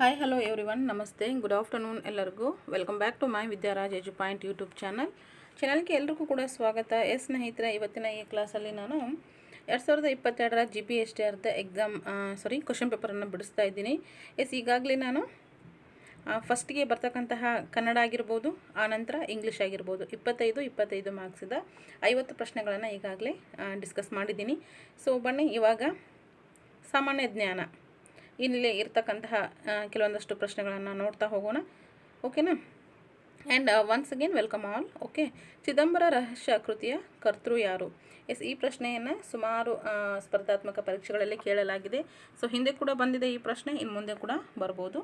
Hi hello everyone ನಮಸ್ತೆ good afternoon ಎಲ್ಲರಿಗೂ. Welcome back to my Vidyaraj edu point YouTube channel ಚಾನಲ್ಗೆ ಎಲ್ರಿಗೂ ಕೂಡ ಸ್ವಾಗತ. ಎಸ್ ಸ್ನೇಹಿತರೆ, ಇವತ್ತಿನ ಈ ಕ್ಲಾಸಲ್ಲಿ ನಾನು ಎರಡು ಸಾವಿರದ ಇಪ್ಪತ್ತೆರಡರ ಜಿ ಬಿ ಎಸ್ ಟಿ ಅರ್ಧ ಎಕ್ಸಾಮ್ ಸಾರಿ ಕ್ವಶನ್ ಪೇಪರನ್ನು ಬಿಡಿಸ್ತಾ ಇದ್ದೀನಿ. ಎಸ್, ಈಗಾಗಲೇ ನಾನು ಫಸ್ಟಿಗೆ ಬರ್ತಕ್ಕಂತಹ ಕನ್ನಡ ಆಗಿರ್ಬೋದು ಆನಂತರ ಇಂಗ್ಲೀಷ್ ಆಗಿರ್ಬೋದು, ಇಪ್ಪತ್ತೈದು ಇಪ್ಪತ್ತೈದು ಮಾರ್ಕ್ಸಿದ ಐವತ್ತು ಪ್ರಶ್ನೆಗಳನ್ನು ಈಗಾಗಲೇ ಡಿಸ್ಕಸ್ ಮಾಡಿದ್ದೀನಿ. ಸೊ ಬನ್ನಿ, ಇವಾಗ ಸಾಮಾನ್ಯ ಜ್ಞಾನ. ಇಲ್ಲಿ ಇರ್ತಕ್ಕಂತಹ ಕೆಲವೊಂದಷ್ಟು ಪ್ರಶ್ನೆಗಳನ್ನು ನೋಡ್ತಾ ಹೋಗೋಣ. ಓಕೆನಾ? And once again welcome all okay Chidambara Rahasya ಕೃತಿಯ ಕರ್ತೃ ಯಾರು? ಎಸ್ ಈ ಪ್ರಶ್ನೆಯನ್ನು ಸುಮಾರು ಸ್ಪರ್ಧಾತ್ಮಕ ಪರೀಕ್ಷೆಗಳಲ್ಲಿ ಕೇಳಲಾಗಿದೆ. ಸೊ ಹಿಂದೆ ಕೂಡ ಬಂದಿದೆ ಈ ಪ್ರಶ್ನೆ ಇನ್ನು ಮುಂದೆ ಕೂಡ ಬರ್ಬೋದು.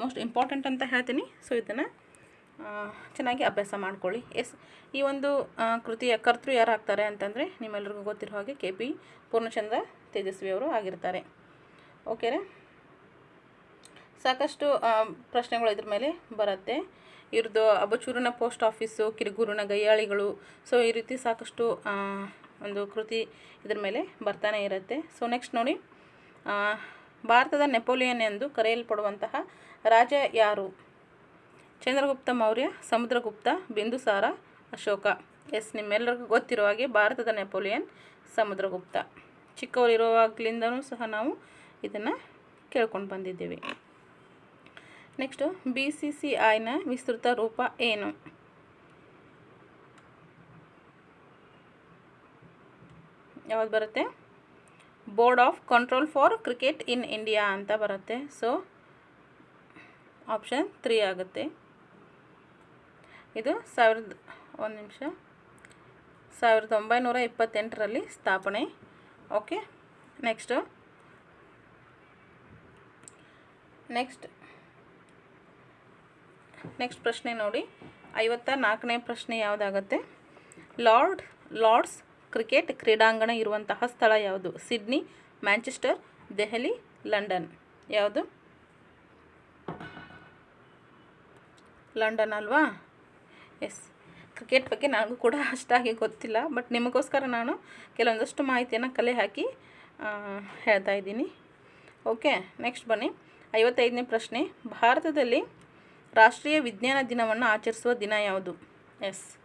ಮೋಸ್ಟ್ ಇಂಪಾರ್ಟೆಂಟ್ ಅಂತ ಹೇಳ್ತೀನಿ. ಸೊ ಇದನ್ನು ಚೆನ್ನಾಗಿ ಅಭ್ಯಾಸ ಮಾಡ್ಕೊಳ್ಳಿ. ಎಸ್ ಈ ಒಂದು ಕೃತಿಯ ಕರ್ತೃ ಯಾರು ಆಗ್ತಾರೆ ಅಂತಂದರೆ ನಿಮ್ಮೆಲ್ಲರಿಗೂ ಗೊತ್ತಿರೋ ಹಾಗೆ ಕೆ ಪಿ ಪೂರ್ಣಚಂದ್ರ ತೇಜಸ್ವಿ ಅವರು ಆಗಿರ್ತಾರೆ ಓಕೆನಾ ಸಾಕಷ್ಟು ಪ್ರಶ್ನೆಗಳು ಇದ್ರ ಮೇಲೆ ಬರುತ್ತೆ. ಇವ್ರದ್ದು ಅಬಚೂರಿನ ಪೋಸ್ಟ್ ಆಫೀಸು, ಕಿರುಗೂರಿನ ಗಯ್ಯಾಳಿಗಳು ಸೊ ಈ ರೀತಿ ಸಾಕಷ್ಟು ಒಂದು ಕೃತಿ ಇದ್ರ ಮೇಲೆ ಬರ್ತಾನೆ ಇರುತ್ತೆ. ಸೊ ನೆಕ್ಸ್ಟ್ ನೋಡಿ ಭಾರತದ ನೆಪೋಲಿಯನ್ ಎಂದು ಕರೆಯಲ್ಪಡುವಂತಹ ರಾಜ ಯಾರು? ಚಂದ್ರಗುಪ್ತ ಮೌರ್ಯ, ಸಮುದ್ರಗುಪ್ತ, ಬಿಂದುಸಾರ, ಅಶೋಕ. ಎಸ್ ನಿಮ್ಮೆಲ್ಲರಿಗೂ ಗೊತ್ತಿರುವ ಹಾಗೆ ಭಾರತದ ನೆಪೋಲಿಯನ್, ಸಮುದ್ರಗುಪ್ತ. ಚಿಕ್ಕವರಿರುವಾಗಲಿಂದನೂ ಸಹ ನಾವು ಇದನ್ನು ಕೇಳ್ಕೊಂಡು ಬಂದಿದ್ದೀವಿ. ನೆಕ್ಸ್ಟು ಬಿ ಸಿ ಸಿ ಐನ ವಿಸ್ತೃತ ರೂಪ ಏನು? ಯಾವ್ದು ಬರುತ್ತೆ? Board of control for cricket in India ಅಂತ ಬರುತ್ತೆ. ಸೊ ಆಪ್ಷನ್ ತ್ರೀ ಆಗುತ್ತೆ. ಇದು ಸಾವಿರದ, ಒಂದು ನಿಮಿಷ. ಸಾವಿರದ ಒಂಬೈನೂರ ಇಪ್ಪತ್ತೆಂಟರಲ್ಲಿ ಸ್ಥಾಪನೆ. ಓಕೆ ನೆಕ್ಸ್ಟು ನೆಕ್ಸ್ಟ್ ನೆಕ್ಸ್ಟ್ ಪ್ರಶ್ನೆ ನೋಡಿ. ಐವತ್ತ ನಾಲ್ಕನೇ ಪ್ರಶ್ನೆ ಯಾವುದಾಗತ್ತೆ? ಲಾರ್ಡ್, ಲಾರ್ಡ್ಸ್ ಕ್ರಿಕೆಟ್ ಕ್ರೀಡಾಂಗಣ ಇರುವಂತಹ ಸ್ಥಳ ಯಾವುದು? Sydney, Manchester, Delhi, London. ಯಾವುದು? ಲಂಡನ್ ಅಲ್ವಾ? ಎಸ್ ಕ್ರಿಕೆಟ್ ಬಗ್ಗೆ ನನಗೂ ಕೂಡ ಅಷ್ಟಾಗಿ ಗೊತ್ತಿಲ್ಲ ಬಟ್ ನಿಮಗೋಸ್ಕರ ನಾನು ಕೆಲವೊಂದಷ್ಟು ಮಾಹಿತಿಯನ್ನು ಕಲೆ ಹಾಕಿ ಹೇಳ್ತಾ ಇದ್ದೀನಿ. ಓಕೆ ನೆಕ್ಸ್ಟ್ ಬನ್ನಿ. ಐವತ್ತೈದನೇ ಪ್ರಶ್ನೆ. ಭಾರತದಲ್ಲಿ ರಾಷ್ಟ್ರೀಯ ವಿಜ್ಞಾನ ದಿನವನ್ನು ಆಚರಿಸುವ ದಿನ ಯಾವುದು? ಎಸ್.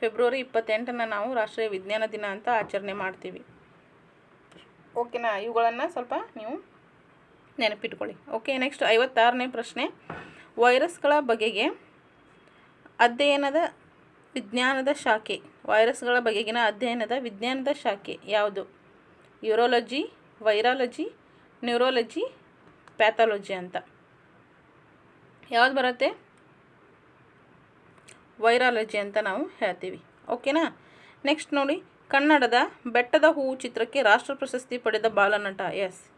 ಫೆಬ್ರವರಿ ಇಪ್ಪತ್ತೆಂಟನ್ನು ನಾವು ರಾಷ್ಟ್ರೀಯ ವಿಜ್ಞಾನ ದಿನ ಅಂತ ಆಚರಣೆ ಮಾಡ್ತೀವಿ. ಓಕೆನಾ? ಇವುಗಳನ್ನು ಸ್ವಲ್ಪ ನೀವು ನೆನಪಿಟ್ಕೊಳ್ಳಿ. ಓಕೆ, ನೆಕ್ಸ್ಟ್ ಐವತ್ತಾರನೇ ಪ್ರಶ್ನೆ. ವೈರಸ್ಗಳ ಬಗೆಗೆ ಅಧ್ಯಯನದ ವಿಜ್ಞಾನದ ಶಾಖೆ. ವೈರಸ್ಗಳ ಬಗೆಗಿನ ಅಧ್ಯಯನದ ವಿಜ್ಞಾನದ ಶಾಖೆ ಯಾವುದು? ಯುರೋಲಜಿ, ವೈರಾಲಜಿ, ನ್ಯೂರೋಲಜಿ, ಪ್ಯಾಥಾಲಜಿ ಅಂತ. ಯಾವ್ದು ಬರುತ್ತೆ? ವೈರಾಲಜಿ ಅಂತ ನಾವು ಹೇಳ್ತೀವಿ. ಓಕೆನಾ? ನೆಕ್ಸ್ಟ್ ನೋಡಿ, ಕನ್ನಡದ ಬೆಟ್ಟದ ಹೂವು ಚಿತ್ರಕ್ಕೆ ರಾಷ್ಟ್ರ ಪ್ರಶಸ್ತಿ ಪಡೆದ ಬಾಲನಟ, ಎಸ್.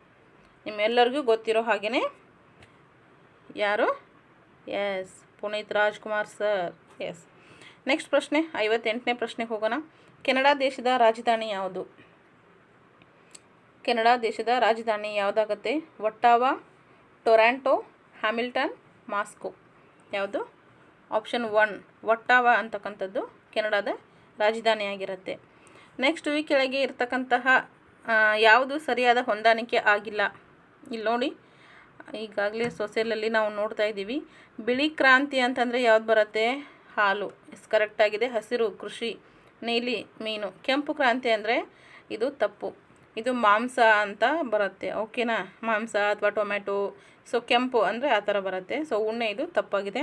ನಿಮ್ಮೆಲ್ಲರಿಗೂ ಗೊತ್ತಿರೋ ಹಾಗೆಯೇ ಯಾರು? Yes. Puneeth Rajkumar sir, yes. Next ಪ್ರಶ್ನೆ, ಐವತ್ತೆಂಟನೇ ಪ್ರಶ್ನೆಗೆ ಹೋಗೋಣ. ಕೆನಡಾ ದೇಶದ ರಾಜಧಾನಿ ಯಾವುದು? ಕೆನಡಾ ದೇಶದ ರಾಜಧಾನಿ ಯಾವುದಾಗತ್ತೆ? Ottawa Toronto Hamilton Moscow. ಯಾವುದು? ಆಪ್ಷನ್ ಒನ್, ಒಟ್ಟಾವ ಅಂತಕ್ಕಂಥದ್ದು ಕೆನಡಾದ ರಾಜಧಾನಿಯಾಗಿರುತ್ತೆ. ನೆಕ್ಸ್ಟ್ ಈ ಕೆಳಗೆ ಇರತಕ್ಕಂತಹ ಯಾವುದು ಸರಿಯಾದ ಹೊಂದಾಣಿಕೆ ಆಗಿಲ್ಲ. ಇಲ್ಲಿ ನೋಡಿ, ಈಗಾಗಲೇ ಸೊಸೈಲಲ್ಲಿ ನಾವು ನೋಡ್ತಾ ಇದ್ದೀವಿ. ಬಿಳಿ ಕ್ರಾಂತಿ ಅಂತಂದರೆ ಯಾವ್ದು ಬರುತ್ತೆ? ಹಾಲು. ಎಸ್ ಕರೆಕ್ಟಾಗಿದೆ ಹಸಿರು, ಕೃಷಿ, ನೀಲಿ, ಮೀನು. ಕೆಂಪು ಕ್ರಾಂತಿ ಅಂದರೆ ಇದು ತಪ್ಪು. ಇದು ಮಾಂಸ ಅಂತ ಬರುತ್ತೆ, ಓಕೆನಾ? ಮಾಂಸ ಅಥವಾ ಟೊಮೆಟೊ ಸೊ ಕೆಂಪು ಅಂದರೆ ಆ ಥರ ಬರುತ್ತೆ. ಸೊ ಉಣ್ಣೆ ಇದು ತಪ್ಪಾಗಿದೆ.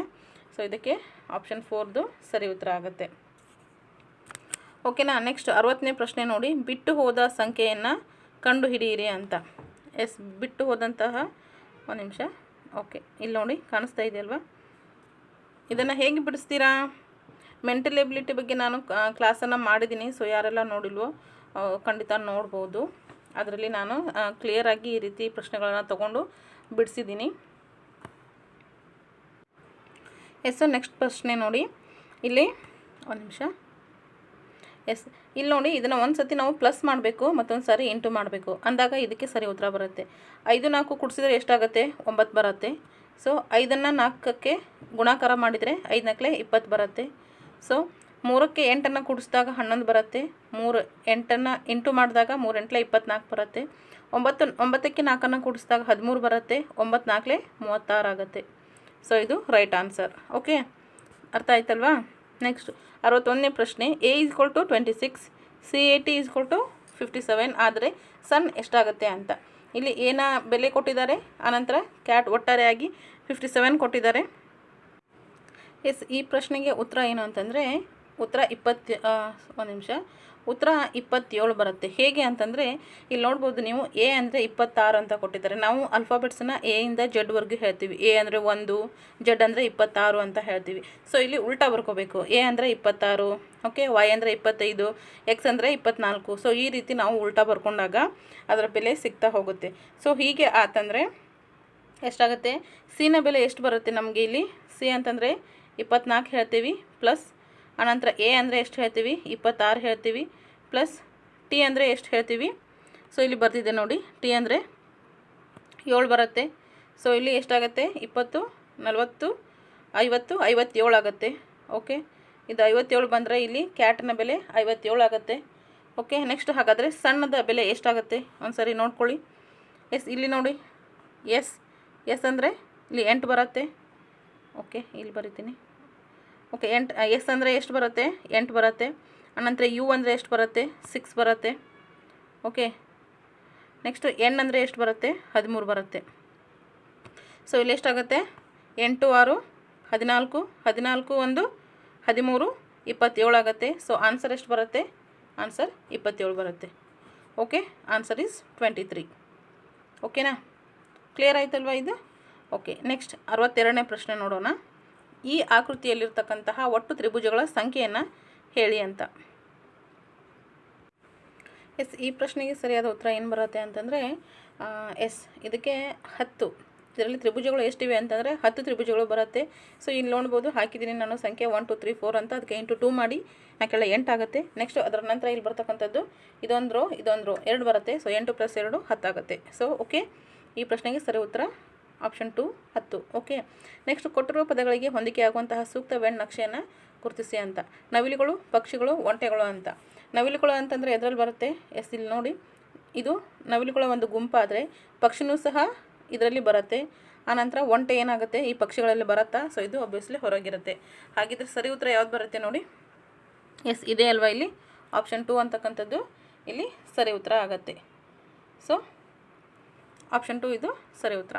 ಸೊ ಇದಕ್ಕೆ ಆಪ್ಷನ್ ಫೋರ್ದು ಸರಿ ಉತ್ತರ ಆಗುತ್ತೆ. ಓಕೆನಾ? ನೆಕ್ಸ್ಟ್ ಅರವತ್ತನೇ ಪ್ರಶ್ನೆ ನೋಡಿ. ಬಿಟ್ಟು ಹೋದ ಸಂಖ್ಯೆಯನ್ನು ಕಂಡುಹಿಡಿಯಿರಿ ಅಂತ. ಎಸ್ ಬಿಟ್ಟು ಹೋದಂತಹ ಒಂದು ನಿಮಿಷ. ಓಕೆ ಇಲ್ಲಿ ನೋಡಿ, ಕಾಣಿಸ್ತಾ ಇದೆಯಲ್ವಾ? ಇದನ್ನು ಹೇಗೆ ಬಿಡಿಸ್ತೀರಾ? ಮೆಂಟಲ್ ಎಬಿಲಿಟಿ ಬಗ್ಗೆ ನಾನು ಕ್ಲಾಸನ್ನು ಮಾಡಿದ್ದೀನಿ ಸೊ ಯಾರೆಲ್ಲ ನೋಡಿಲ್ವೋ ಖಂಡಿತ ನೋಡ್ಬೋದು. ಅದರಲ್ಲಿ ನಾನು ಕ್ಲಿಯರಾಗಿ ಈ ರೀತಿ ಪ್ರಶ್ನೆಗಳನ್ನು ತಗೊಂಡು ಬಿಡಿಸಿದ್ದೀನಿ. ಎಸ್ ನೆಕ್ಸ್ಟ್ ಪ್ರಶ್ನೆ ನೋಡಿ. ಇಲ್ಲಿ, ಒಂದು ನಿಮಿಷ. ಎಸ್, ಇಲ್ಲಿ ನೋಡಿ, ಇದನ್ನು ಒಂದು ಸತಿ ನಾವು ಪ್ಲಸ್ ಮಾಡಬೇಕು, ಮತ್ತೊಂದು ಸಾರಿ ಇಂಟು ಮಾಡಬೇಕು. ಅಂದಾಗ ಇದಕ್ಕೆ ಸರಿ ಉತ್ತರ ಬರುತ್ತೆ. ಐದು, ನಾಲ್ಕು ಕುಡಿಸಿದ್ರೆ ಎಷ್ಟಾಗುತ್ತೆ? ಒಂಬತ್ತು ಬರುತ್ತೆ. ಸೊ ಐದನ್ನು ನಾಲ್ಕಕ್ಕೆ ಗುಣಾಕಾರ ಮಾಡಿದರೆ ಐದು ನಾಲ್ಕಲೆ ಇಪ್ಪತ್ತು ಬರುತ್ತೆ. ಸೊ ಮೂರಕ್ಕೆ ಎಂಟನ್ನು ಕೂಡಿಸಿದಾಗ ಹನ್ನೊಂದು ಬರುತ್ತೆ. ಮೂರು ಎಂಟನ್ನು ಎಂಟು ಮಾಡಿದಾಗ ಮೂರು ಎಂಟ್ಲೆ ಇಪ್ಪತ್ನಾಲ್ಕು ಬರುತ್ತೆ. ಒಂಬತ್ತು, ಒಂಬತ್ತಕ್ಕೆ ನಾಲ್ಕನ್ನು ಕೂಡಿಸಿದಾಗ ಹದಿಮೂರು ಬರುತ್ತೆ. ಒಂಬತ್ತು ನಾಲ್ಕಲೆ ಮೂವತ್ತಾರು ಆಗುತ್ತೆ. ಸೊ ಇದು ರೈಟ್ ಆನ್ಸರ್ ಓಕೆ ಅರ್ಥ ಆಯ್ತಲ್ವಾ? ನೆಕ್ಸ್ಟ್ ಅರವತ್ತೊಂದನೇ ಪ್ರಶ್ನೆ. A equal to twenty six C A T equal to fifty seven ಆದರೆ ಸನ್ ಎಷ್ಟಾಗುತ್ತೆ ಅಂತ. ಇಲ್ಲಿ ಏನ ಬೆಲೆ ಕೊಟ್ಟಿದ್ದಾರೆ? ಆನಂತರ ಕ್ಯಾಟ್ ಒಟ್ಟಾರೆಯಾಗಿ ಫಿಫ್ಟಿ ಸೆವೆನ್ ಕೊಟ್ಟಿದ್ದಾರೆ. ಎಸ್ ಈ ಪ್ರಶ್ನೆಗೆ ಉತ್ತರ ಏನು ಅಂತಂದರೆ ಉತ್ತರ ಇಪ್ಪತ್ತು ಒಂದು ನಿಮಿಷ. ಉತ್ತರ ಇಪ್ಪತ್ತೇಳು ಬರುತ್ತೆ. ಹೇಗೆ ಅಂತಂದರೆ, ಇಲ್ಲಿ ನೋಡ್ಬೋದು ನೀವು ಎ ಅಂದರೆ ಇಪ್ಪತ್ತಾರು ಅಂತ ಕೊಟ್ಟಿದ್ದಾರೆ. ನಾವು ಅಲ್ಫಾಬೆಟ್ಸನ್ನ ಎ ಇಂದ ಜಡ್ವರೆಗೂ ಹೇಳ್ತೀವಿ. ಎ ಅಂದರೆ ಒಂದು, ಜಡ್ ಅಂದರೆ ಇಪ್ಪತ್ತಾರು ಅಂತ ಹೇಳ್ತೀವಿ. ಸೊ ಇಲ್ಲಿ ಉಲ್ಟಾ ಬರ್ಕೋಬೇಕು. ಎ ಅಂದರೆ ಇಪ್ಪತ್ತಾರು ಓಕೆ ವೈ ಅಂದರೆ ಇಪ್ಪತ್ತೈದು ಎಕ್ಸ್ ಅಂದರೆ ಇಪ್ಪತ್ನಾಲ್ಕು. ಸೊ ಈ ರೀತಿ ನಾವು ಉಲ್ಟಾ ಬರ್ಕೊಂಡಾಗ ಅದರ ಬೆಲೆ ಸಿಗ್ತಾ ಹೋಗುತ್ತೆ. ಸೊ ಹೀಗೆ ಆತಂದರೆ ಎಷ್ಟಾಗುತ್ತೆ? ಸಿನ ಬೆಲೆ ಎಷ್ಟು ಬರುತ್ತೆ ನಮಗೆ ಇಲ್ಲಿ? ಸಿ ಅಂತಂದರೆ ಇಪ್ಪತ್ನಾಲ್ಕು ಹೇಳ್ತೀವಿ ಪ್ಲಸ್ ಅನಂತರ ಎ ಅಂದರೆ ಎಷ್ಟು ಹೇಳ್ತೀವಿ? ಇಪ್ಪತ್ತಾರು ಹೇಳ್ತೀವಿ. ಪ್ಲಸ್ ಟಿ ಅಂದರೆ ಎಷ್ಟು ಹೇಳ್ತೀವಿ? ಸೊ, ಇಲ್ಲಿ ಬರ್ತಿದೆ ನೋಡಿ. ಟಿ ಅಂದರೆ ಏಳು ಬರುತ್ತೆ. ಸೊ, ಇಲ್ಲಿ ಎಷ್ಟಾಗುತ್ತೆ? ಇಪ್ಪತ್ತು, ನಲವತ್ತು, ಐವತ್ತು, ಐವತ್ತೇಳು ಆಗುತ್ತೆ. ಓಕೆ? ಇದು ಐವತ್ತೇಳು ಬಂದರೆ ಇಲ್ಲಿ ಕ್ಯಾಟ್ನ ಬೆಲೆ ಐವತ್ತೇಳು ಆಗುತ್ತೆ. ಓಕೆ? ನೆಕ್ಸ್ಟ್ ಹಾಗಾದರೆ ಸಣ್ಣದ ಬೆಲೆ ಎಷ್ಟಾಗುತ್ತೆ? ಒಂದು ಸರಿ ನೋಡ್ಕೊಳ್ಳಿ. ಎಸ್, ಇಲ್ಲಿ ನೋಡಿ. ಎಸ್ ಎಸ್ ಅಂದರೆ ಇಲ್ಲಿ ಎಂಟು ಬರುತ್ತೆ. ಓಕೆ? ಇಲ್ಲಿ ಬರಿತೀನಿ. ಓಕೆ, ಎಂಟು ಎಸ್ ಅಂದರೆ ಎಷ್ಟು ಬರುತ್ತೆ? ಎಂಟು ಬರುತ್ತೆ. ಅನಂತರ ಯು ಅಂದರೆ ಎಷ್ಟು ಬರುತ್ತೆ? ಸಿಕ್ಸ್ ಬರುತ್ತೆ. ಓಕೆ, ನೆಕ್ಸ್ಟು ಎನ್ ಅಂದರೆ ಎಷ್ಟು ಬರುತ್ತೆ? ಹದಿಮೂರು ಬರುತ್ತೆ. ಸೊ, ಇಲ್ಲಿ ಎಷ್ಟಾಗುತ್ತೆ? ಎಂಟು, ಆರು, ಹದಿನಾಲ್ಕು ಹದಿನಾಲ್ಕು ಒಂದು, ಹದಿಮೂರು, ಇಪ್ಪತ್ತೇಳು ಆಗುತ್ತೆ. ಸೊ, ಆನ್ಸರ್ ಎಷ್ಟು ಬರುತ್ತೆ? ಆನ್ಸರ್ ಇಪ್ಪತ್ತೇಳು ಬರುತ್ತೆ. Okay, answer is twenty three. ಓಕೆನಾ? ಕ್ಲಿಯರ್ ಆಯ್ತಲ್ವಾ ಇದು? ಓಕೆ, ನೆಕ್ಸ್ಟ್ ಅರವತ್ತೆರಡನೇ ಪ್ರಶ್ನೆ ನೋಡೋಣ. ಈ ಆಕೃತಿಯಲ್ಲಿರ್ತಕ್ಕಂತಹ ಒಟ್ಟು ತ್ರಿಭುಜಗಳ ಸಂಖ್ಯೆಯನ್ನು ಹೇಳಿ ಅಂತ. ಎಸ್, ಈ ಪ್ರಶ್ನೆಗೆ ಸರಿಯಾದ ಉತ್ತರ ಏನು ಬರುತ್ತೆ ಅಂತಂದರೆ ಎಸ್, ಇದಕ್ಕೆ ಹತ್ತು. ಇದರಲ್ಲಿ ತ್ರಿಭುಜಗಳು ಎಷ್ಟಿವೆ ಅಂತಂದರೆ ಹತ್ತು ತ್ರಿಭುಜಗಳು ಬರುತ್ತೆ. ಸೊ, ಇಲ್ಲಿ ನೋಡ್ಬೋದು, ಹಾಕಿದ್ದೀನಿ ನಾನು ಸಂಖ್ಯೆ ಒನ್ ಟು ತ್ರೀ ಫೋರ್ ಅಂತ. ಅದಕ್ಕೆ ಇಂಟು ಟೂ ಮಾಡಿ ನಾಲ್ಕೆಲ್ಲ ಎಂಟಾಗುತ್ತೆ ನೆಕ್ಸ್ಟ್ ಅದರ ನಂತರ ಇಲ್ಲಿ ಬರ್ತಕ್ಕಂಥದ್ದು ಇದೊಂದು ರೋ ಇದೊಂದು ರೋ ಎರಡು ಬರುತ್ತೆ. ಸೊ ಎಂಟು ಪ್ಲಸ್ ಎರಡು ಹತ್ತಾಗುತ್ತೆ ಸೊ ಓಕೆ ಈ ಪ್ರಶ್ನೆಗೆ ಸರಿ ಉತ್ತರ ಆಪ್ಷನ್ ಟು ಹತ್ತು, ಓಕೆ? ನೆಕ್ಸ್ಟ್ ಕೊಟ್ಟಿರುವ ಪದಗಳಿಗೆ ಹೊಂದಿಕೆಯಾಗುವಂತಹ ಸೂಕ್ತ ವೆಣ್ ನಕ್ಷೆಯನ್ನು ಗುರುತಿಸಿ ಅಂತ. ನವಿಲುಗಳು, ಪಕ್ಷಿಗಳು, ಒಂಟೆಗಳು ಅಂತ. ನವಿಲುಗಳು ಅಂತಂದರೆ ಎದರಲ್ಲಿ ಬರುತ್ತೆ? ಎಸ್, ಇಲ್ಲಿ ನೋಡಿ. ಇದು ನವಿಲುಗಳ ಒಂದು ಗುಂಪಾದರೆ ಪಕ್ಷಿನೂ ಸಹ ಇದರಲ್ಲಿ ಬರುತ್ತೆ. ಆನಂತರ ಒಂಟೆ ಏನಾಗುತ್ತೆ? ಈ ಪಕ್ಷಿಗಳಲ್ಲಿ ಬರುತ್ತಾ? ಸೊ ಇದು ಒಬ್ವಿಯಸ್ಲಿ ಹೊರಗಿರುತ್ತೆ. ಹಾಗಿದ್ರೆ ಸರಿ ಉತ್ತರ ಯಾವ್ದು ಬರುತ್ತೆ ನೋಡಿ? ಎಸ್, ಇದೆ ಅಲ್ವಾ ಇಲ್ಲಿ? ಆಪ್ಷನ್ ಟು ಅಂತಕ್ಕಂಥದ್ದು ಇಲ್ಲಿ ಸರಿ ಉತ್ತರ ಆಗುತ್ತೆ. ಸೊ ಆಪ್ಷನ್ ಟು ಇದು ಸರಿ ಉತ್ತರ.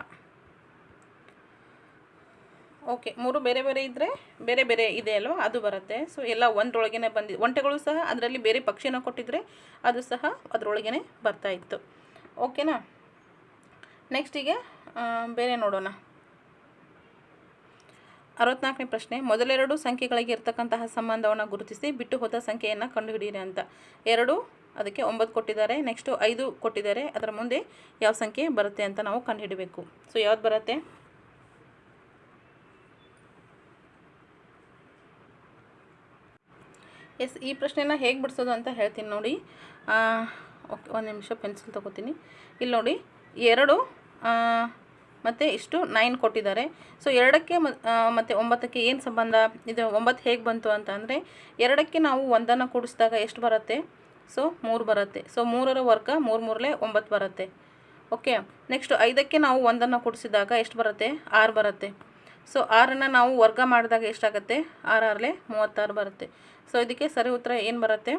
ಓಕೆ ಮೂರು ಬೇರೆ ಬೇರೆ ಇದ್ದರೆ ಬೇರೆ ಬೇರೆ ಇದೆ ಅಲ್ವ? ಅದು ಬರುತ್ತೆ. ಸೊ ಎಲ್ಲ ಒಂದರೊಳಗೇ ಬಂದಿ, ಒಂಟೆಗಳು ಸಹ ಅದರಲ್ಲಿ ಬೇರೆ ಪಕ್ಷಿನ ಕೊಟ್ಟಿದ್ರೆ ಅದು ಸಹ ಅದರೊಳಗೇ ಬರ್ತಾ ಇತ್ತು. ಓಕೆನಾ ನೆಕ್ಸ್ಟ್ ಈಗ ಬೇರೆ ನೋಡೋಣ. ಅರವತ್ನಾಲ್ಕನೇ ಪ್ರಶ್ನೆ. ಮೊದಲೆರಡು ಸಂಖ್ಯೆಗಳಿಗೆ ಇರ್ತಕ್ಕಂತಹ ಸಂಬಂಧವನ್ನು ಗುರುತಿಸಿ ಬಿಟ್ಟು ಹೋದ ಸಂಖ್ಯೆಯನ್ನು ಕಂಡುಹಿಡಿಯಿರಿ ಅಂತ. ಎರಡು, ಅದಕ್ಕೆ ಒಂಬತ್ತು ಕೊಟ್ಟಿದ್ದಾರೆ. ನೆಕ್ಸ್ಟು ಐದು ಕೊಟ್ಟಿದ್ದಾರೆ. ಅದರ ಮುಂದೆ ಯಾವ ಸಂಖ್ಯೆ ಬರುತ್ತೆ ಅಂತ ನಾವು ಕಂಡುಹಿಡಬೇಕು. ಸೊ ಯಾವ್ದು ಬರುತ್ತೆ? ಎಸ್, ಈ ಪ್ರಶ್ನೆನ ಹೇಗೆ ಬಿಡಿಸೋದು ಅಂತ ಹೇಳ್ತೀನಿ ನೋಡಿ. ಓಕೆ, ಒಂದು ನಿಮಿಷ ಪೆನ್ಸಿಲ್ ತೊಗೋತೀನಿ. ಇಲ್ಲಿ ನೋಡಿ, ಎರಡು ಮತ್ತು ಇಷ್ಟು ನೈನ್ ಕೊಟ್ಟಿದ್ದಾರೆ. ಸೊ ಎರಡಕ್ಕೆ ಮತ್ತು ಒಂಬತ್ತಕ್ಕೆ ಏನು ಸಂಬಂಧ? ಇದು ಒಂಬತ್ತು ಹೇಗೆ ಬಂತು ಅಂತ ಅಂದರೆ, ಎರಡಕ್ಕೆ ನಾವು ಒಂದನ್ನು ಕೂಡಿಸಿದಾಗ ಎಷ್ಟು ಬರುತ್ತೆ? ಸೊ ಮೂರು ಬರುತ್ತೆ. ಸೊ ಮೂರರ ವರ್ಗ ಮೂರು ಮೂರಲೇ ಒಂಬತ್ತು ಬರುತ್ತೆ. ಓಕೆ ನೆಕ್ಸ್ಟ್ ಐದಕ್ಕೆ ನಾವು ಒಂದನ್ನು ಕೂಡಿಸಿದಾಗ ಎಷ್ಟು ಬರುತ್ತೆ? ಆರು ಬರುತ್ತೆ. ಸೊ ಆರನ್ನು ನಾವು ವರ್ಗ ಮಾಡಿದಾಗ ಎಷ್ಟಾಗುತ್ತೆ? ಆರು ಆರ್ಲೆ ಮೂವತ್ತಾರು ಬರುತ್ತೆ. ಸೊ ಇದಕ್ಕೆ ಸರಿ ಉತ್ತರ ಏನು ಬರುತ್ತೆ?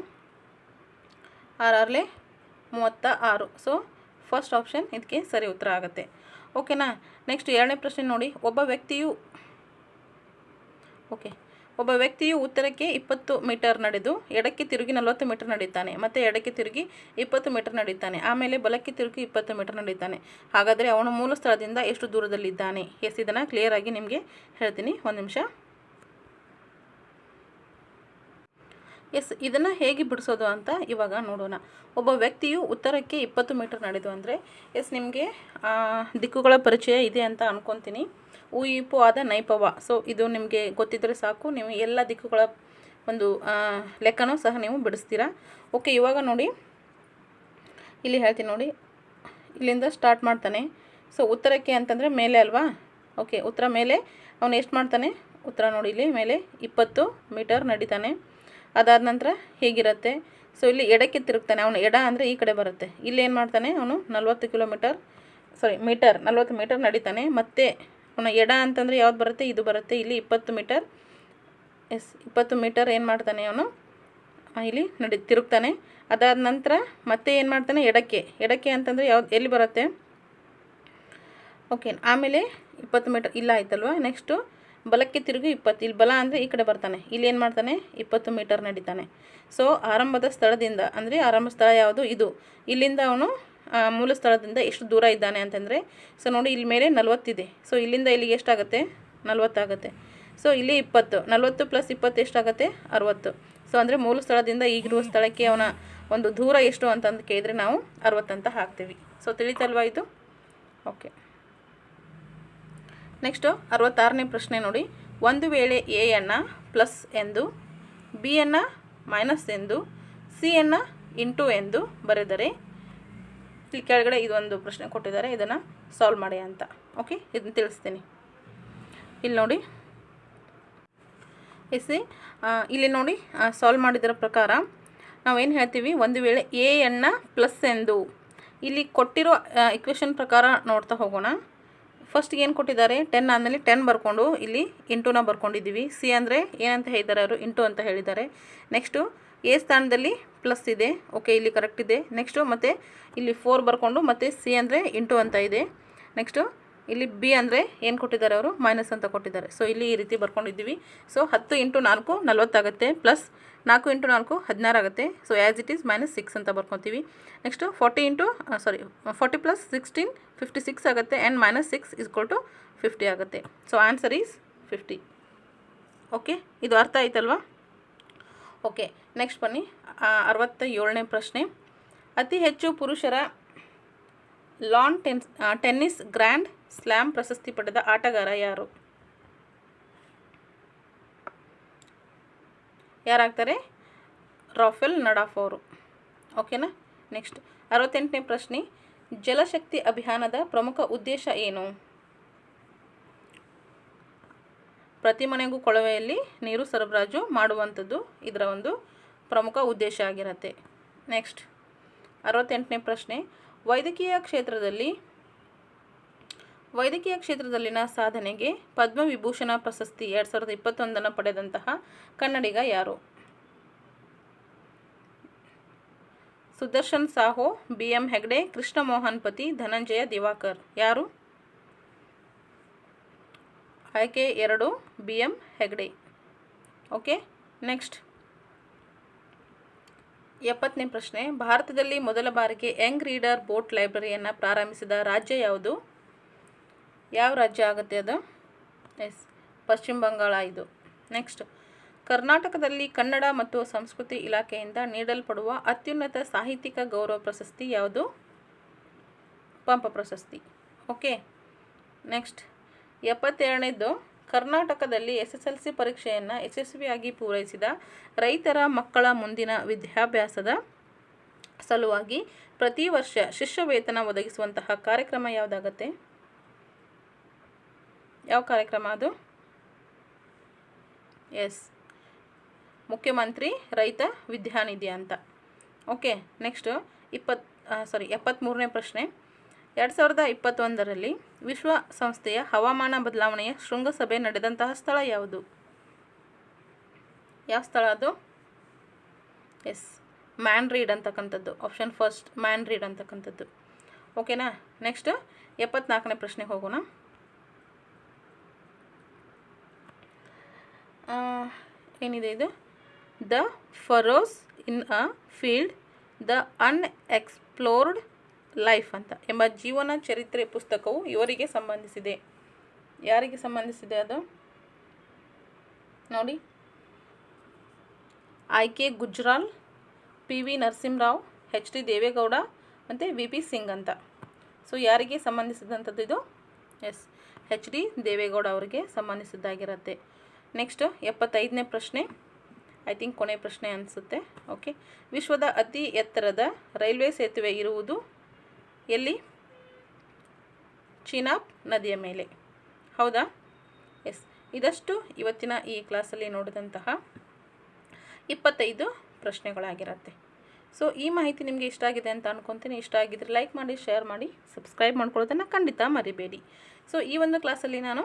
ಆರು ಆರ್ಲೆ ಮೂವತ್ತ ಆರು. ಸೊ ಫಸ್ಟ್ ಆಪ್ಷನ್ ಇದಕ್ಕೆ ಸರಿ ಉತ್ತರ ಆಗುತ್ತೆ. ಓಕೆನಾ ನೆಕ್ಸ್ಟ್ ಎರಡನೇ ಪ್ರಶ್ನೆ ನೋಡಿ. ಒಬ್ಬ ವ್ಯಕ್ತಿಯು ಓಕೆ ಒಬ್ಬ ವ್ಯಕ್ತಿಯು ಉತ್ತರಕ್ಕೆ ಇಪ್ಪತ್ತು ಮೀಟರ್ ನಡೆದು, ಎಡಕ್ಕೆ ತಿರುಗಿ ನಲವತ್ತು ಮೀಟರ್ ನಡೀತಾನೆ. ಮತ್ತು ಎಡಕ್ಕೆ ತಿರುಗಿ ಇಪ್ಪತ್ತು ಮೀಟರ್ ನಡೀತಾನೆ. ಆಮೇಲೆ ಬಲಕ್ಕೆ ತಿರುಗಿ ಇಪ್ಪತ್ತು ಮೀಟರ್ ನಡೀತಾನೆ. ಹಾಗಾದರೆ ಅವನು ಮೂಲ ಸ್ಥಳದಿಂದ ಎಷ್ಟು ದೂರದಲ್ಲಿದ್ದಾನೆ? ಎಸ್ ಇದನ್ನು ಕ್ಲಿಯರಾಗಿ ನಿಮಗೆ ಹೇಳ್ತೀನಿ. ಒಂದು ನಿಮಿಷ. ಎಸ್, ಇದನ್ನು ಹೇಗೆ ಬಿಡಿಸೋದು ಅಂತ ಇವಾಗ ನೋಡೋಣ. ಒಬ್ಬ ವ್ಯಕ್ತಿಯು ಉತ್ತರಕ್ಕೆ ಇಪ್ಪತ್ತು ಮೀಟರ್ ನಡೆದು ಅಂದರೆ, ಎಸ್, ನಿಮಗೆ ದಿಕ್ಕುಗಳ ಪರಿಚಯ ಇದೆ ಅಂತ ಅನ್ಕೊತೀನಿ. ಉ ಇಪು ಆದ ನೈಪವ ಸೊ ಇದು ನಿಮಗೆ ಗೊತ್ತಿದ್ದರೆ ಸಾಕು. ನೀವು ಎಲ್ಲ ದಿಕ್ಕುಗಳ ಒಂದು ಲೆಕ್ಕನೂ ಸಹ ನೀವು ಬಿಡಿಸ್ತೀರಾ. ಓಕೆ ಇವಾಗ ನೋಡಿ. ಇಲ್ಲಿ ಹೇಳ್ತೀನಿ ನೋಡಿ. ಇಲ್ಲಿಂದ ಸ್ಟಾರ್ಟ್ ಮಾಡ್ತಾನೆ. ಸೊ ಉತ್ತರಕ್ಕೆ ಅಂತಂದರೆ ಮೇಲೆ ಅಲ್ವಾ? ಓಕೆ ಉತ್ತರ ಮೇಲೆ. ಅವನು ಎಷ್ಟು ಮಾಡ್ತಾನೆ? ಉತ್ತರ ನೋಡಿ ಇಲ್ಲಿ ಮೇಲೆ. ಇಪ್ಪತ್ತು ಮೀಟರ್ ನಡೀತಾನೆ. ಅದಾದ ನಂತರ ಹೇಗಿರುತ್ತೆ? ಸೊ ಇಲ್ಲಿ ಎಡಕ್ಕೆ ತಿರುಗ್ತಾನೆ. ಅವನು ಎಡ ಅಂದರೆ ಈ ಕಡೆ ಬರುತ್ತೆ. ಇಲ್ಲಿ ಏನು ಮಾಡ್ತಾನೆ? ಅವನು ನಲ್ವತ್ತು ಕಿಲೋಮೀಟರ್ ಸಾರಿ ಮೀಟರ್, ನಲ್ವತ್ತು ಮೀಟರ್ ನಡೀತಾನೆ. ಮತ್ತು ಎಡ ಅಂತಂದರೆ ಯಾವ್ದು ಬರುತ್ತೆ? ಇದು ಬರುತ್ತೆ. ಇಲ್ಲಿ ಇಪ್ಪತ್ತು ಮೀಟರ್. ಎಸ್, ಇಪ್ಪತ್ತು ಮೀಟರ್ ಏನು ಮಾಡ್ತಾನೆ ಅವನು? ಇಲ್ಲಿ ನಡಿ, ತಿರುಗ್ತಾನೆ. ಅದಾದ ನಂತರ ಮತ್ತೆ ಏನು ಮಾಡ್ತಾನೆ? ಎಡಕ್ಕೆ. ಎಡಕ್ಕೆ ಅಂತಂದರೆ ಯಾವ್ದು, ಎಲ್ಲಿ ಬರುತ್ತೆ? ಓಕೆ, ಆಮೇಲೆ ಇಪ್ಪತ್ತು ಮೀಟರ್, ಇಲ್ಲ ಆಯ್ತಲ್ವಾ? ನೆಕ್ಸ್ಟು ಬಲಕ್ಕೆ ತಿರುಗಿ ಇಪ್ಪತ್ತು. ಇಲ್ಲಿ ಬಲ ಅಂದರೆ ಈ ಕಡೆ ಬರ್ತಾನೆ. ಇಲ್ಲಿ ಏನು ಮಾಡ್ತಾನೆ? ಇಪ್ಪತ್ತು ಮೀಟರ್ ನಡೀತಾನೆ. ಸೊ, ಆರಂಭದ ಸ್ಥಳದಿಂದ, ಅಂದರೆ ಆರಂಭ ಸ್ಥಳ ಯಾವುದು? ಇದು. ಇಲ್ಲಿಂದ ಅವನು ಮೂಲ ಸ್ಥಳದಿಂದ ಎಷ್ಟು ದೂರ ಇದ್ದಾನೆ ಅಂತಂದರೆ ಸೊ ನೋಡಿ ಇಲ್ಲಿ ಮೇಲೆ ನಲವತ್ತಿದೆ. ಸೊ ಇಲ್ಲಿಂದ ಇಲ್ಲಿಗೆ ಎಷ್ಟಾಗುತ್ತೆ? ನಲ್ವತ್ತಾಗುತ್ತೆ. ಸೊ ಇಲ್ಲಿ ಇಪ್ಪತ್ತು, ನಲವತ್ತು ಪ್ಲಸ್ ಇಪ್ಪತ್ತು ಎಷ್ಟಾಗುತ್ತೆ? ಅರುವತ್ತು. ಸೊ ಅಂದರೆ ಮೂಲ ಸ್ಥಳದಿಂದ ಈಗಿರುವ ಸ್ಥಳಕ್ಕೆ ಅವನ ಒಂದು ದೂರ ಎಷ್ಟು ಅಂತಂದು ಕೇಳಿದ್ರೆ ನಾವು ಅರವತ್ತಂತ ಹಾಕ್ತೀವಿ. ಸೊ ತಿಳಿತಲ್ವಾ ಇದು? ಓಕೆ ನೆಕ್ಸ್ಟು ಅರವತ್ತಾರನೇ ಪ್ರಶ್ನೆ ನೋಡಿ. ಒಂದು ವೇಳೆ ಎಯನ್ನು ಪ್ಲಸ್ ಎಂದು ಬಿಯನ್ನು ಮೈನಸ್ ಎಂದು ಸಿಯನ್ನು ಇಂಟು ಎಂದು ಬರೆದರೆ ಕೆಳಗಡೆ ಇದೊಂದು ಪ್ರಶ್ನೆ ಕೊಟ್ಟಿದ್ದಾರೆ, ಇದನ್ನು ಸಾಲ್ವ್ ಮಾಡಿ ಅಂತ. ಓಕೆ ಇದನ್ನು ತಿಳಿಸ್ತೀನಿ. ಇಲ್ಲಿ ನೋಡಿ. ಎಸಿ ಇಲ್ಲಿ ನೋಡಿ ಸಾಲ್ವ್ ಮಾಡಿದರ ಪ್ರಕಾರ ನಾವೇನು ಹೇಳ್ತೀವಿ? ಒಂದು ವೇಳೆ ಎ ಎನ್ನ ಪ್ಲಸ್ ಎಂದು ಇಲ್ಲಿ ಕೊಟ್ಟಿರೋ ಇಕ್ವೇಷನ್ ಪ್ರಕಾರ ನೋಡ್ತಾ ಹೋಗೋಣ. ಫಸ್ಟ್ ಏನು ಕೊಟ್ಟಿದ್ದಾರೆ? ಟೆನ್ ಆದಮೇಲೆ ಟೆನ್ ಬರ್ಕೊಂಡು ಇಲ್ಲಿ ಇಂಟುನ ಬರ್ಕೊಂಡಿದ್ದೀವಿ. ಸಿ ಅಂದರೆ ಏನಂತ ಹೇಳಿದ್ದಾರೆ, ಅವರು ಇಂಟು ಅಂತ ಹೇಳಿದ್ದಾರೆ. ನೆಕ್ಸ್ಟು ಎ ಸ್ಥಾನದಲ್ಲಿ ಪ್ಲಸ್ ಇದೆ. ಓಕೆ ಇಲ್ಲಿ ಕರೆಕ್ಟ್ ಇದೆ. ನೆಕ್ಸ್ಟು ಮತ್ತು ಇಲ್ಲಿ ಫೋರ್ ಬರ್ಕೊಂಡು ಮತ್ತು ಸಿ ಅಂದರೆ ಇಂಟು ಅಂತ ಇದೆ. ನೆಕ್ಸ್ಟು ಇಲ್ಲಿ ಬಿ ಅಂದರೆ ಏನು ಕೊಟ್ಟಿದ್ದಾರೆ ಅವರು? ಮೈನಸ್ ಅಂತ ಕೊಟ್ಟಿದ್ದಾರೆ. ಸೊ ಇಲ್ಲಿ ಈ ರೀತಿ ಬರ್ಕೊಂಡಿದ್ದೀವಿ. ಸೊ ಹತ್ತು ಇಂಟು ನಾಲ್ಕು ನಲ್ವತ್ತಾಗುತ್ತೆ. ಪ್ಲಸ್ ನಾಲ್ಕು ಇಂಟು ನಾಲ್ಕು ಹದಿನಾರು ಆಗುತ್ತೆ. So as it is minus six ಅಂತ ಬರ್ಕೊತೀವಿ. Next forty into sorry forty plus sixteen fifty six ಆಗುತ್ತೆ. And minus six equal to fifty ಆಗುತ್ತೆ. So answer is fifty okay ಇದು ಅರ್ಥ ಆಯ್ತಲ್ವಾ? ಓಕೆ ನೆಕ್ಸ್ಟ್ ಬನ್ನಿ. ಅರವತ್ತ ಏಳನೇ ಪ್ರಶ್ನೆ. ಅತಿ ಹೆಚ್ಚು ಪುರುಷರ lawn tennis tennis grand slam ಪ್ರಶಸ್ತಿ ಪಡೆದ ಆಟಗಾರ ಯಾರು? ಯಾರಾಗ್ತಾರೆ? ರಾಫೆಲ್ ನಡಾಫ್ ಅವರು. ಓಕೆನಾ ನೆಕ್ಸ್ಟ್ ಅರವತ್ತೆಂಟನೇ ಪ್ರಶ್ನೆ. ಜಲಶಕ್ತಿ ಅಭಿಯಾನದ ಪ್ರಮುಖ ಉದ್ದೇಶ ಏನು? ಪ್ರತಿ ಮನೆಗೂ ಕೊಳವೆಯಲ್ಲಿ ನೀರು ಸರಬರಾಜು ಮಾಡುವಂಥದ್ದು ಇದರ ಒಂದು ಪ್ರಮುಖ ಉದ್ದೇಶ ಆಗಿರುತ್ತೆ. ನೆಕ್ಸ್ಟ್ ಅರವತ್ತೆಂಟನೇ ಪ್ರಶ್ನೆ. ವೈದ್ಯಕೀಯ ಕ್ಷೇತ್ರದಲ್ಲಿ, ವೈದ್ಯಕೀಯ ಕ್ಷೇತ್ರದಲ್ಲಿನ ಸಾಧನೆಗೆ ಪದ್ಮವಿಭೂಷಣ ಪ್ರಶಸ್ತಿ ಎರಡು ಸಾವಿರದ ಇಪ್ಪತ್ತೊಂದನ್ನು ಪಡೆದಂತಹ ಕನ್ನಡಿಗ ಯಾರು? Sudarshan Sahoo, B M Hegde Krishna Mohan Pati, Dhananjaya Diwakar. ಯಾರು? ಆಯ್ಕೆ ಎರಡು B M Hegde. Okay, next. ಎಪ್ಪತ್ತನೇ ಪ್ರಶ್ನೆ. ಭಾರತದಲ್ಲಿ ಮೊದಲ ಬಾರಿಗೆ ಯಂಗ್ ರೀಡರ್ ಬೋಟ್ ಲೈಬ್ರರಿಯನ್ನು ಪ್ರಾರಂಭಿಸಿದ ರಾಜ್ಯ ಯಾವುದು? ಯಾವ ರಾಜ್ಯ ಆಗುತ್ತೆ ಅದು? ಎಸ್, ಪಶ್ಚಿಮ ಬಂಗಾಳ ಇದು. ನೆಕ್ಸ್ಟ್. ಕರ್ನಾಟಕದಲ್ಲಿ ಕನ್ನಡ ಮತ್ತು ಸಂಸ್ಕೃತಿ ಇಲಾಖೆಯಿಂದ ನೀಡಲ್ಪಡುವ ಅತ್ಯುನ್ನತ ಸಾಹಿತ್ಯಿಕ ಗೌರವ ಪ್ರಶಸ್ತಿ ಯಾವುದು? ಪಂಪ ಪ್ರಶಸ್ತಿ. Okay, next. ಎಪ್ಪತ್ತೇಳನೇದ್ದು ಕರ್ನಾಟಕದಲ್ಲಿ ಎಸ್ ಎಸ್ ಎಲ್ ಸಿ ಪರೀಕ್ಷೆಯನ್ನು ಯಶಸ್ವಿಯಾಗಿ ಪೂರೈಸಿದ ರೈತರ ಮಕ್ಕಳ ಮುಂದಿನ ವಿದ್ಯಾಭ್ಯಾಸದ ಸಲುವಾಗಿ ಪ್ರತಿ ವರ್ಷ ಶಿಷ್ಯ ವೇತನ ಒದಗಿಸುವಂತಹ ಕಾರ್ಯಕ್ರಮ ಯಾವುದಾಗತ್ತೆ? ಯಾವ ಕಾರ್ಯಕ್ರಮ ಅದು? ಎಸ್. ಮುಖ್ಯಮಂತ್ರಿ ರೈತ ವಿದ್ಯಾನಿಧಿ ಅಂತ. ಓಕೆ, ನೆಕ್ಸ್ಟು ಇಪ್ಪತ್ತು ಸಾರಿ ಎಪ್ಪತ್ತ್ಮೂರನೇ ಪ್ರಶ್ನೆ. ಎರಡು ಸಾವಿರದ ಇಪ್ಪತ್ತೊಂದರಲ್ಲಿ ವಿಶ್ವಸಂಸ್ಥೆಯ ಹವಾಮಾನ ಬದಲಾವಣೆಯ ಶೃಂಗಸಭೆ ನಡೆದಂತಹ ಸ್ಥಳ ಯಾವುದು? ಯಾವ ಸ್ಥಳ ಅದು? ಎಸ್ ಮ್ಯಾನ್ರೀಡ್ ಅಂತಕ್ಕಂಥದ್ದು. ಆಪ್ಷನ್ ಫಸ್ಟ್ ಮ್ಯಾನ್ರೀಡ್ ಅಂತಕ್ಕಂಥದ್ದು. ಓಕೆನಾ? ನೆಕ್ಸ್ಟ್, ಎಪ್ಪತ್ನಾಲ್ಕನೇ ಪ್ರಶ್ನೆಗೆ ಹೋಗೋಣ. ಏನಿದೆ ಇದು? The furrows in a field, the unexplored life ಅಂತ. ಎಂಬ ಜೀವನ ಚರಿತ್ರೆ ಪುಸ್ತಕವು ಇವರಿಗೆ ಸಂಬಂಧಿಸಿದೆ. ಯಾರಿಗೆ ಸಂಬಂಧಿಸಿದೆ ಅದು? ನೋಡಿ. I K Gujral, P V Narasimha Rao, H D Deve Gowda ಮತ್ತು ವಿ ಪಿ ಸಿಂಗ್ ಅಂತ. ಸೊ ಯಾರಿಗೆ ಸಂಬಂಧಿಸಿದಂಥದ್ದು ಇದು? ಎಸ್ ಎಚ್ ಡಿ ದೇವೇಗೌಡ ಅವರಿಗೆ ಸಂಬಂಧಿಸಿದ್ದಾಗಿರುತ್ತೆ. ನೆಕ್ಸ್ಟ್ ಎಪ್ಪತ್ತೈದನೇ ಪ್ರಶ್ನೆ. ಐ ಥಿಂಕ್ ಕೊನೆ ಪ್ರಶ್ನೆ ಅನಿಸುತ್ತೆ. ಓಕೆ ವಿಶ್ವದ ಅತಿ ಎತ್ತರದ ರೈಲ್ವೆ ಸೇತುವೆ ಇರುವುದು ಎಲ್ಲಿ? ಚಿನಾಬ್ ನದಿಯ ಮೇಲೆ. ಹೌದಾ? ಎಸ್. ಇದಷ್ಟು ಇವತ್ತಿನ ಈ ಕ್ಲಾಸಲ್ಲಿ ನೋಡಿದಂತಹ ಇಪ್ಪತ್ತೈದು ಪ್ರಶ್ನೆಗಳಾಗಿರುತ್ತೆ. ಸೊ, ಈ ಮಾಹಿತಿ ನಿಮಗೆ ಇಷ್ಟ ಆಗಿದೆ ಅಂತ ಅನ್ಕೊತೀನಿ. ಇಷ್ಟ ಆಗಿದ್ರೆ ಲೈಕ್ ಮಾಡಿ, ಶೇರ್ ಮಾಡಿ, ಸಬ್ಸ್ಕ್ರೈಬ್ ಮಾಡ್ಕೊಳ್ಳೋದನ್ನು ಖಂಡಿತ ಮರಿಬೇಡಿ. ಸೊ, ಈ ಒಂದು ಕ್ಲಾಸಲ್ಲಿ ನಾನು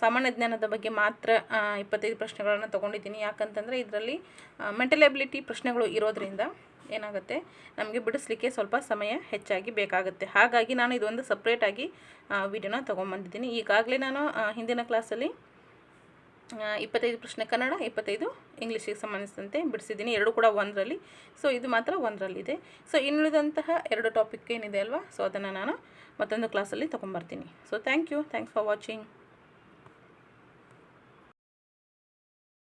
ಸಾಮಾನ್ಯ ಜ್ಞಾನದ ಬಗ್ಗೆ ಮಾತ್ರ ಇಪ್ಪತ್ತೈದು ಪ್ರಶ್ನೆಗಳನ್ನು ತೊಗೊಂಡಿದ್ದೀನಿ. ಯಾಕಂತಂದರೆ, ಇದರಲ್ಲಿ ಮೆಂಟಲ್ ಎಬಿಲಿಟಿ ಪ್ರಶ್ನೆಗಳು ಇರೋದ್ರಿಂದ ಏನಾಗುತ್ತೆ? ನಮಗೆ ಬಿಡಿಸ್ಲಿಕ್ಕೆ ಸ್ವಲ್ಪ ಸಮಯ ಹೆಚ್ಚಾಗಿ ಬೇಕಾಗುತ್ತೆ. ಹಾಗಾಗಿ ನಾನು ಇದೊಂದು ಸಪ್ರೇಟಾಗಿ ವಿಡಿಯೋನ ತೊಗೊಂಬಂದಿದ್ದೀನಿ. ಈಗಾಗಲೇ ನಾನು ಹಿಂದಿನ ಕ್ಲಾಸಲ್ಲಿ ಇಪ್ಪತ್ತೈದು ಪ್ರಶ್ನೆ ಕನ್ನಡ, ಇಪ್ಪತ್ತೈದು ಇಂಗ್ಲೀಷಿಗೆ ಸಂಬಂಧಿಸಿದಂತೆ ಬಿಡಿಸಿದ್ದೀನಿ. ಎರಡು ಕೂಡ ಒಂದರಲ್ಲಿ. ಸೊ ಇದು ಮಾತ್ರ ಒಂದರಲ್ಲಿದೆ. ಸೊ ಇನ್ನುಳಿದಂತಹ ಎರಡು ಟಾಪಿಕ್ ಏನಿದೆ ಅಲ್ವಾ? ಸೊ ಅದನ್ನು ನಾನು ಮತ್ತೊಂದು ಕ್ಲಾಸಲ್ಲಿ ತೊಗೊಂಬರ್ತೀನಿ. So thank you thanks for watching